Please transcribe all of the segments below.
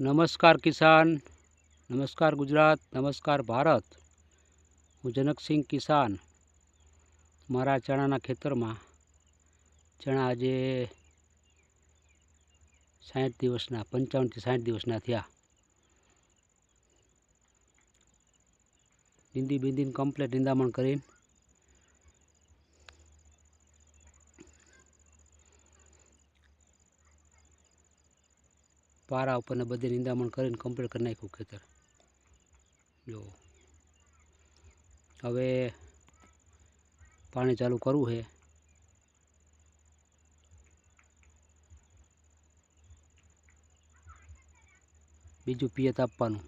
નમસ્કાર કિસાન, નમસ્કાર ગુજરાત, નમસ્કાર ભારત. હું જનકસિંહ કિસાન. મારા ચણાના ખેતરમાં ચણા આજે સાઠ દિવસના પંચાવનથી સાઠ દિવસના થયા. નીંદી બિંદીને કમ્પ્લેટ નિંદામણ કરીને પારા ઉપરને બધી નિંદામણ કરીને કમ્પ્લીટ કરી નાખ્યું ખેતર. જો. હવે પાણી ચાલુ કરવું છે. બીજું પિયત આપવાનું.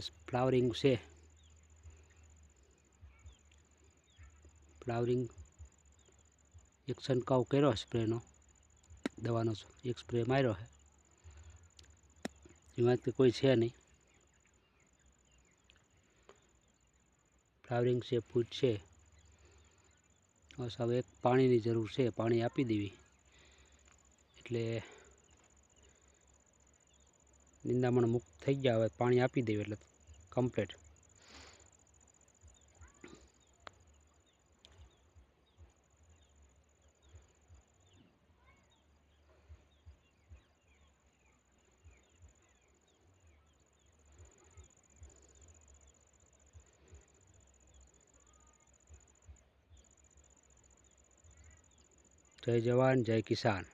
ફ્લાવરિંગ છે. ફ્લાવરિંગ એક છંટકાવ કર્યો સ્પ્રેનો. દવાનો એક સ્પ્રે માર્યો છે. એમાં તો કોઈ છે નહીં. ફ્લાવરિંગ છે ફૂટ છે. બસ હવે પાણીની જરૂર છે, પાણી આપી દેવી. એટલે નિંદામણ મુક્ત થઈ ગયા, હવે પાણી આપી દેવી એટલે કમ્પ્લીટ જય જવાન જય કિસાન.